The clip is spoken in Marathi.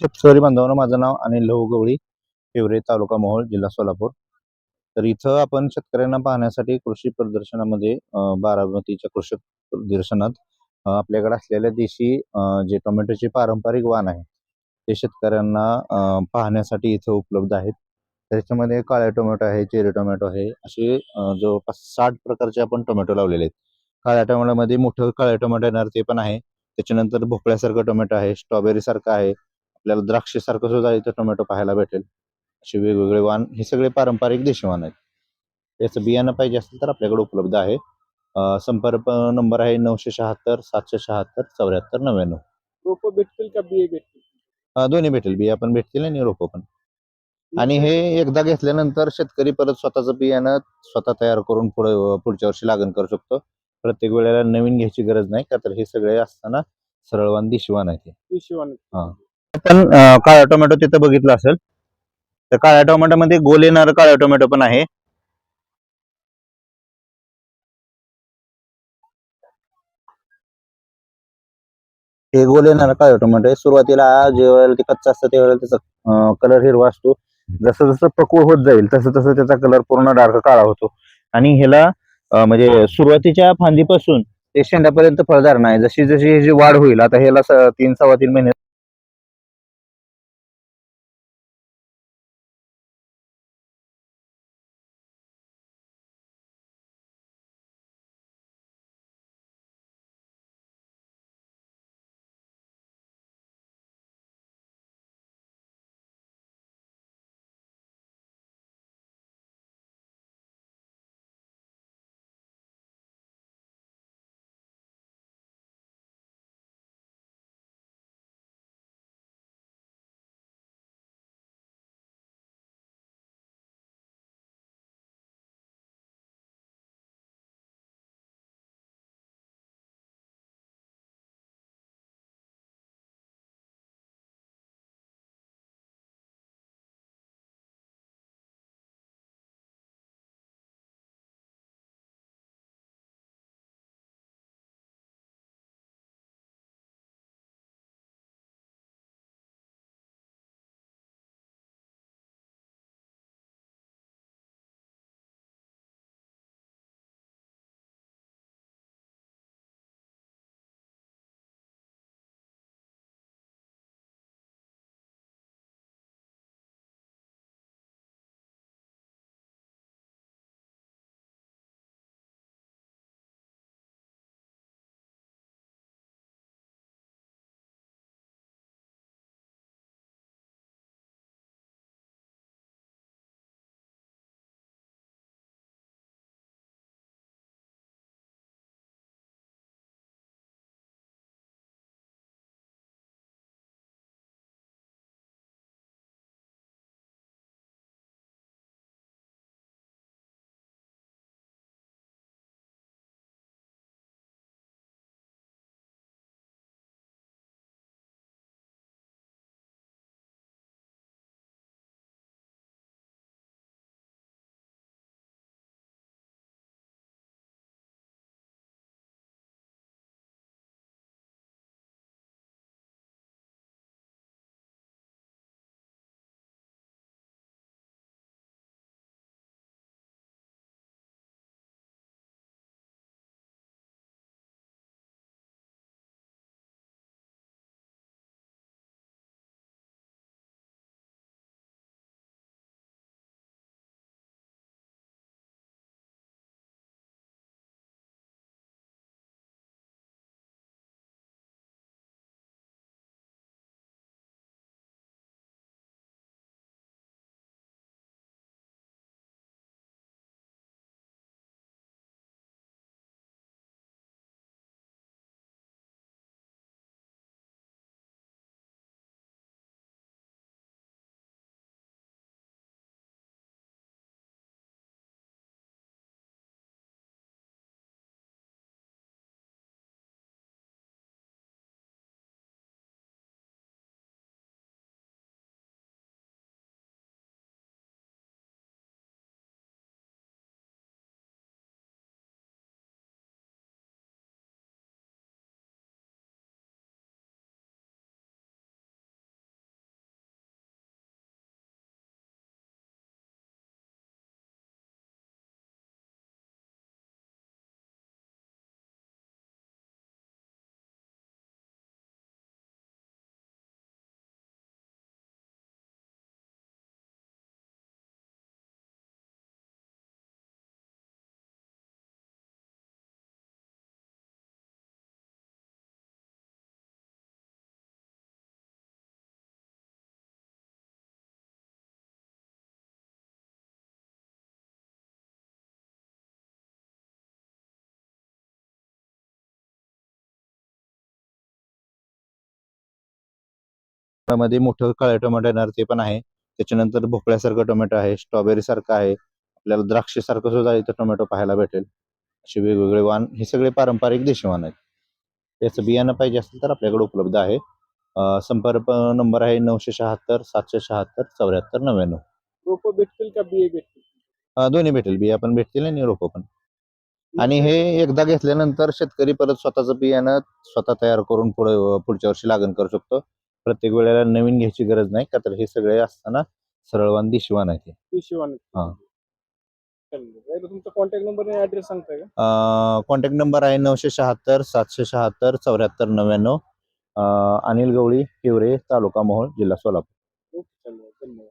शेतकरी बांधवांना माझं नाव अनिल लहू गवळी हिवरे तालुका मोहोळ जिल्हा सोलापूर. तर इथं आपण शेतकऱ्यांना पाहण्यासाठी कृषी प्रदर्शनामध्ये बारामतीच्या कृषी प्रदर्शनात आपल्याकडे असलेल्या देशी जे टोमॅटोचे पारंपरिक वाण आहे ते शेतकऱ्यांना पाहण्यासाठी इथं उपलब्ध आहेत. त्याच्यामध्ये काळ्या टोमॅटो आहे चेरी टोमॅटो आहे असे जवळपास साठ प्रकारचे आपण टोमॅटो लावलेले आहेत. काळ्या टोमॅटोमध्ये मोठं काळ्या टोमॅटो येणार ते पण आहे. त्याच्यानंतर भोपळ्यासारखं टोमॅटो आहे स्ट्रॉबेरी सारखं आहे आपल्याला द्राक्षासारखं सुद्धा इथं टोमॅटो पाहायला भेटेल. असे वेगवेगळे वाण हे सगळे पारंपरिक देशी वाण आहेत. याचं बियाणं पाहिजे असेल तर आपल्याकडे उपलब्ध आहे. संपर्क नंबर आहे नऊशे शहात्तर सातशे शहात्तर चौऱ्याहत्तर नव्याण्णव. रोप भेटतील का? बिये भेटतील. दोन्ही भेटेल. बिया पण भेटतील आणि रोपं पण. आणि हे एकदा घेतल्यानंतर शेतकरी परत स्वतःचं बियाणं स्वतः तयार करून पुढे पुढच्या वर्षी लागण करू शकतो. प्रत्येक वेळेला नवीन घ्यायची गरज नाही का तर हे सगळे असताना सरळवान दिशवान आहे हिशोबाने पण काळा टोमॅटो तिथं बघितलं असेल तर काळ्या टोमॅटोमध्ये गोल येणार काळा टोमॅटो पण आहे. हे गोल येणार काळ्या टोमॅटो आहे. सुरुवातीला जेव्हा ते कच्चा असतं त्यावेळेला त्याचा कलर हिरवा असतो. जसं जसं पक्व होत जाईल तसं तसं त्याचा कलर पूर्ण डार्क काळा होतो. आणि ह्याला म्हणजे सुरुवातीच्या फांदीपासून ते शेंड्यापर्यंत फळदार नाही जशी जशी ह्याची वाढ होईल आता ह्याला तीन सव्वा तीन महिने त्यामध्ये मोठं काळं टोमॅटो येणार ते पण आहे. त्याच्यानंतर भोपळ्यासारखं टोमॅटो आहे स्ट्रॉबेरी सारखं आहे. आपल्याला द्राक्षासारखं सुद्धा इथं टोमॅटो पाहायला भेटेल. असे वेगवेगळे वाण हे सगळे पारंपरिक देशी वाण आहेत. त्याचं बियाणं पाहिजे असेल तर आपल्याकडे उपलब्ध आहे. संपर्क नंबर आहे नऊशे शहात्तर सातशे शहात्तर चौऱ्याहत्तर नव्याण्णव. रोपं भेटतील का? बिये भेटतील? दोन्ही भेटेल. बिया पण भेटतील आणि रोपं पण. आणि हे एकदा घेतल्यानंतर शेतकरी परत स्वतःचं बियाणं स्वतः तयार करून पुढे पुढच्या वर्षी लागण करू शकतो. प्रत्येक वेळेला नवीन घ्यायची गरज नाही का? तर हे सगळे असताना सरळवान दिशवान आहे पिशवाने हा. तुमचा कॉन्टॅक्ट नंबर आणि ऍड्रेस सांगताय का? कॉन्टॅक्ट नंबर आहे नऊशे शहात्तर सातशे शहात्तर चौऱ्याहत्तर नव्याण्णव अं, अनिल गवळी हिवरे तालुका मोहोळ जिल्हा सोलापूर. ओके चालेल. धन्यवाद.